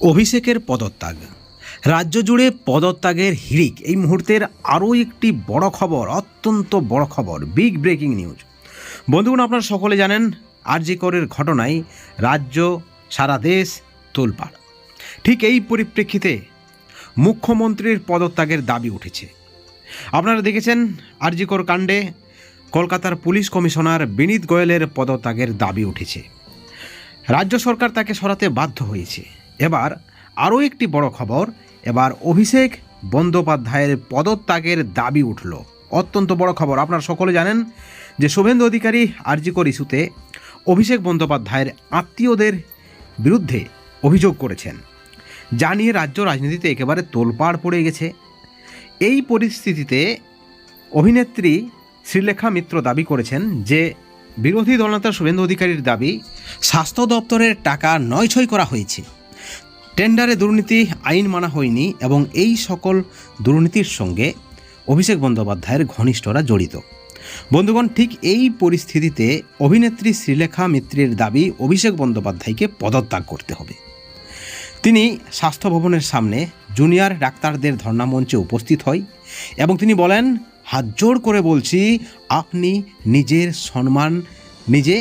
অভিষেকের পদত্যাগ। রাজ্য জুড়ে পদত্যাগের হিড়িক। এই মুহূর্তের আরও একটি বড় খবর, অত্যন্ত বড় খবর বিগ ব্রেকিং নিউজ বন্ধুগণ, আপনারা সকলে জানেন আরজিকরের ঘটনায় রাজ্য, সারা দেশ তোলপাড়। ঠিক এই পরিপ্রেক্ষিতে মুখ্যমন্ত্রীর পদত্যাগের দাবি উঠেছে। আপনারা দেখেছেন আরজিকর কাণ্ডে কলকাতার পুলিশ কমিশনার বিনীত গোয়েলের পদত্যাগের দাবি উঠেছে। রাজ্য সরকার তাকে সরাতে বাধ্য হয়েছে। এবার আরও একটি বড় খবর, এবার অভিষেক বন্দ্যোপাধ্যায়ের পদত্যাগের দাবি উঠল। অত্যন্ত বড় খবর, আপনারা সকলে জানেন যে শুভেন্দু অধিকারী আরজিকর ইস্যুতে অভিষেক বন্দ্যোপাধ্যায়ের আত্মীয়দের বিরুদ্ধে অভিযোগ করেছেন। যা নিয়ে রাজ্য রাজনীতিতে একেবারে তোলপাড় পড়ে গেছে। এই পরিস্থিতিতে অভিনেত্রী শ্রীলেখা মিত্র দাবি করেছেন যে বিরোধী দলনেতা শুভেন্দু অধিকারীর দাবি, স্বাস্থ্য দপ্তরের টাকা নয়ছয় করা হয়েছে। টেন্ডারে দুর্নীতি আইন মানা হয়নি এবং এই সকল দুর্নীতির সঙ্গে অভিষেক বন্দ্যোপাধ্যায়ের ঘনিষ্ঠরা জড়িত। বন্ধুগণ, ঠিক এই পরিস্থিতিতে অভিনেত্রী শ্রীলেখা মিত্রের দাবি অভিষেক বন্দ্যোপাধ্যায়কে পদত্যাগ করতে হবে। তিনি স্বাস্থ্য ভবনের সামনে জুনিয়র ডাক্তারদের ধর্ণামঞ্চে উপস্থিত হয় এবং তিনি বলেন, হাত জোর করে বলছি, আপনি নিজের সম্মান নিজে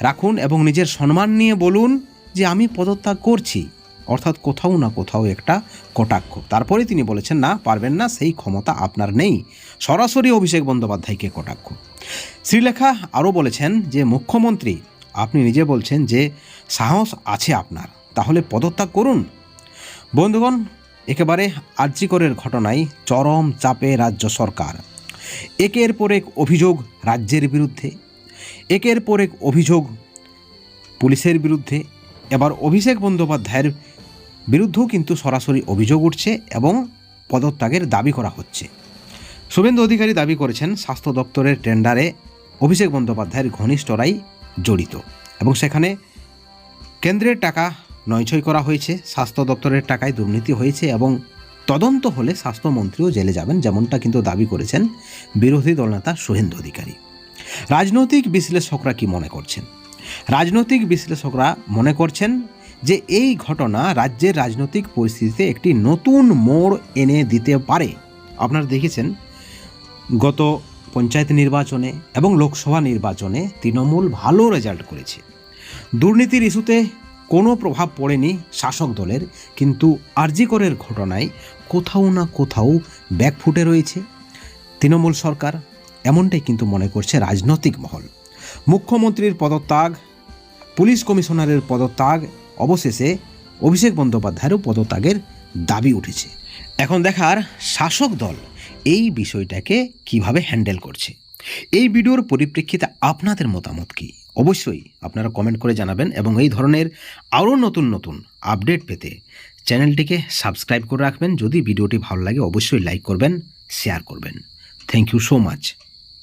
রাখুন এবং নিজের সম্মান নিয়ে বলুন যে আমি পদত্যাগ করছি। অর্থাৎ কোথাও না কোথাও একটা কটাক্ষ। তারপরে তিনি বলেছেন, না, পারবেন না, সেই ক্ষমতা আপনার নেই। সরাসরি অভিষেক বন্দ্যোপাধ্যায়কে কটাক্ষ। শ্রীলেখা আরও বলেছেন যে, মুখ্যমন্ত্রী, আপনি নিজে বলছেন যে, সাহস আছে আপনার। তাহলে পদত্যাগ করুন। বন্ধুগণ, একেবারে আর্যিকরের ঘটনায় চরম চাপে রাজ্য সরকার। একের পর এক অভিযোগ রাজ্যের বিরুদ্ধে, একের পর এক অভিযোগ পুলিশের বিরুদ্ধে। এবার অভিষেক বন্দ্যোপাধ্যায়ের বিরুদ্ধেও কিন্তু সরাসরি অভিযোগ উঠছে এবং পদত্যাগের দাবি করা হচ্ছে। শুভেন্দু অধিকারী দাবি করেছেন, স্বাস্থ্য দপ্তরের টেন্ডারে অভিষেক বন্দ্যোপাধ্যায়ের ঘনিষ্ঠরাই জড়িত এবং সেখানে কেন্দ্রের টাকা নয়ছয় করা হয়েছে, স্বাস্থ্য দপ্তরের টাকায় দুর্নীতি হয়েছে এবং তদন্ত হলে স্বাস্থ্যমন্ত্রীও জেলে যাবেন যেমনটা কিন্তু দাবি করেছেন বিরোধী দলনেতা শুভেন্দু অধিকারী। রাজনৈতিক বিশ্লেষকরা কি মনে করছেন? রাজনৈতিক বিশ্লেষকরা মনে করছেন যে এই ঘটনা রাজ্যের রাজনৈতিক পরিস্থিতিতে একটি নতুন মোড় এনে দিতে পারে। আপনারা দেখেছেন, গত পঞ্চায়েত নির্বাচনে এবং লোকসভা নির্বাচনে তৃণমূল ভালো রেজাল্ট করেছে। দুর্নীতির ইস্যুতে কোনো প্রভাব পড়েনি শাসক দলের, কিন্তু আরজিকরের ঘটনায় কোথাও না কোথাও ব্যাকফুটে রয়েছে। তৃণমূল সরকার এমনটাই কিন্তু মনে করছে রাজনৈতিক মহল। মুখ্যমন্ত্রীর পদত্যাগ, পুলিশ কমিশনারের পদত্যাগ অবশেষে অভিষেক বন্দ্যোপাধ্যায়েরও পদত্যাগের দাবি উঠেছে। এখন দেখার শাসক দল এই বিষয়টাকে কীভাবে হ্যান্ডেল করছে। এই ভিডিওর পরিপ্রেক্ষিতে আপনাদের মতামত কি? অবশ্যই আপনারা কমেন্ট করে জানাবেন এবং এই ধরনের আরও নতুন নতুন আপডেট পেতে চ্যানেলটিকে সাবস্ক্রাইব করে রাখবেন। যদি ভিডিওটি ভালো লাগে অবশ্যই লাইক করবেন, শেয়ার করবেন। Thank you so much.